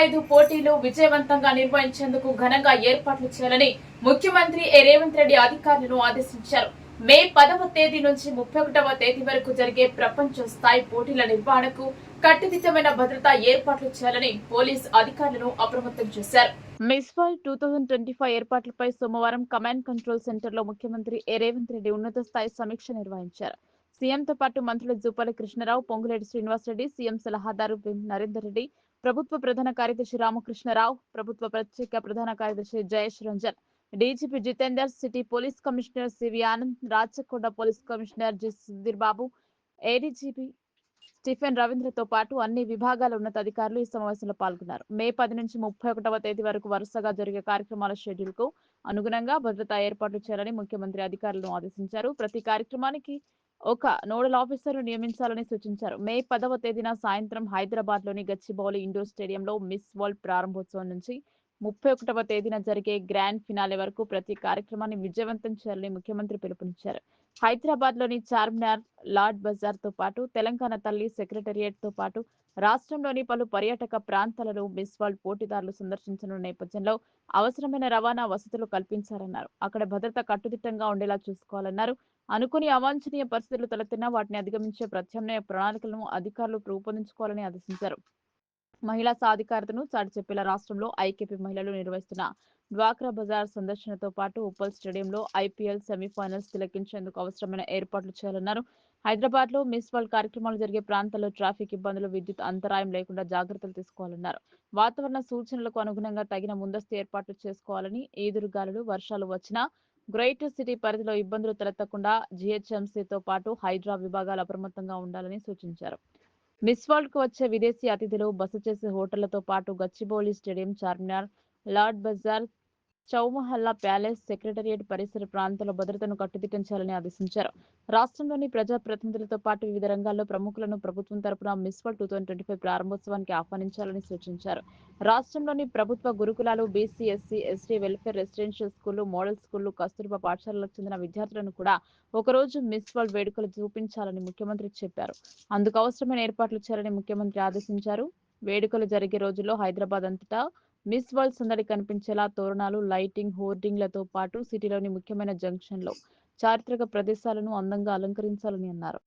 ఐదు పోటీలు విజయవంతంగా నిర్వహించేందుకు ఘనంగా ఏర్పాట్లు చేయాలని ముఖ్యమంత్రి ఏ రేవంత్ రెడ్డి అధికారులను ఆదేశించారు. మే పదవ తేదీ నుంచి ముప్పై ఒకటవ తేదీ వరకు జరిగే ప్రపంచ స్థాయి పోటీల నిర్వహణకు కట్టుదిట్టమైన భద్రతా ఏర్పాట్లు చేయాలని పోలీస్ అధికారులను అప్రమత్తం చేశారు. Miss world two thousand twenty five ఏర్పాట్లపై సోమవారం కమాండ్ కంట్రోల్ సెంటర్లో ముఖ్యమంత్రి ఏ రేవంత్ రెడ్డి ఉన్నత స్థాయి సమీక్ష నిర్వహించారు. సీఎంతో పాటు మంత్రులు జూపల్లి కృష్ణారావు పొంగులేటి శ్రీనివాసరెడ్డి సీఎం సలహాదారు నరేందర్ రెడ్డి ప్రభుత్వ ప్రధాన కార్యదర్శి రామకృష్ణరావు ప్రభుత్వ ప్రత్యేక ప్రధాన కార్యదర్శి Jayesh Ranjan DGP Jitender city police commissioner CV Anand Rachakonda police commissioner G Sudheer Babu ADGP Stephen రవీంద్రతో పాటు అన్ని విభాగాల ఉన్నతాధికారులు ఈ సమావేశంలో పాల్గొన్నారు. మే పది నుంచి ముప్పై ఒకటవ తేదీ వరకు వరుసగా జరిగే కార్యక్రమాల షెడ్యూల్కు అనుగుణంగా భద్రతా ఏర్పాట్లు చేయాలని ముఖ్యమంత్రి అధికారులను ఆదేశించారు. ప్రతి కార్యక్రమానికి ఒక నోడల్ ఆఫీసర్ను నియమించాలని సూచించారు. మే పదవ తేదీన సాయంత్రం హైదరాబాద్లోని గచ్చిబౌలి ఇండోర్ స్టేడియంలో మిస్ వరల్డ్ ప్రారంభోత్సవం నుంచి ముప్పై ఒకటవ తేదీన జరిగే గ్రాండ్ ఫినాలే వరకు ప్రతి కార్యక్రమాన్ని విజయవంతం చేయాలని ముఖ్యమంత్రి పిలుపునిచ్చారు. హైదరాబాద్లోని చార్మినార్ లార్డ్ బజార్తో పాటు తెలంగాణ తల్లి సెక్రటరియట్తో పాటు రాష్ట్రంలోని పలు పర్యాటక ప్రాంతాలలో మిస్ వరల్డ్ పోటీదారులు సందర్శించనున్న నేపథ్యంలో అవసరమైన రవాణా వసతులు కల్పించారన్నారు. అక్కడ భద్రత కట్టుదిట్టంగా ఉండేలా చూసుకోవాలన్నారు. అనుకుని అవాంఛనీయ పరిస్థితులు తలెత్తినా వాటిని అధిగమించే ప్రత్యామ్నాయ ప్రణాళికలను అధికారులు రూపొందించుకోవాలని ఆదేశించారు. మహిళా సాధికారతను చాటి చెప్పేలా రాష్ట్రంలో ఐకేపీ మహిళలు నిర్వహిస్తున్న డ్వాక్రా బజార్ సందర్శనతో పాటు ఉప్పల్ స్టేడియంలో ఐపీఎల్ సెమీఫైనల్స్ తిలకించేందుకు అవసరమైన ఏర్పాట్లు చేయాలన్నారు. హైదరాబాద్లో మిస్ వరల్డ్ కార్యక్రమాలు జరిగే ప్రాంతాల్లో ట్రాఫిక్ ఇబ్బందులు విద్యుత్ అంతరాయం లేకుండా జాగ్రత్తలు తీసుకోవాలన్నారు. వాతావరణ సూచనలకు అనుగుణంగా తగిన ముందస్తు ఏర్పాట్లు చేసుకోవాలని ఈదురుగాలులు వర్షాలు వచ్చినా గ్రేటర్ సిటీ పరిధిలో ఇబ్బందులు తలెత్తకుండా జీహెచ్ఎంసీతో పాటు హైడ్రా విభాగాలు అప్రమత్తంగా ఉండాలని సూచించారు. మిస్ వరల్డ్కు వచ్చే విదేశీ అతిథులు బస చేసే హోటళ్ళతో పాటు Gachibowli stadium Charminar Lad Bazaar Chowmahalla palace secretariat పరిసర ప్రాంతాల భద్రతను కట్టుదిట్టించాలని ఆదేశించారు. రాష్ట్రంలోని ప్రజా ప్రతినిధులతో పాటు వివిధ రంగాల్లో ప్రముఖులను ప్రభుత్వం తరపున miss two thousand twenty five ప్రారంభోత్సవానికి ఆహ్వానించాలని సూచించారు. రాష్ట్రంలోని ప్రభుత్వ గురుకులాలు BC SC ST welfare residential స్కూళ్ళు మోడల్ స్కూళ్ళు కస్తూర్బా పాఠశాలలకు చెందిన విద్యార్థులను కూడా ఒకరోజు మిస్ వరల్డ్ వేడుకలు చూపించాలని ముఖ్యమంత్రి చెప్పారు. అందుకు అవసరమైన ఏర్పాట్లు చేయాలని ముఖ్యమంత్రి ఆదేశించారు. వేడుకలు జరిగే రోజుల్లో హైదరాబాద్ అంతటా మిస్ వరల్డ్ సందడి కనిపించేలా తోరణాలు లైటింగ్ హోర్డింగ్లతో పాటు సిటీలోని ముఖ్యమైన జంక్షన్లో చారిత్రక ప్రదేశాలను అందంగా అలంకరించాలని అన్నారు.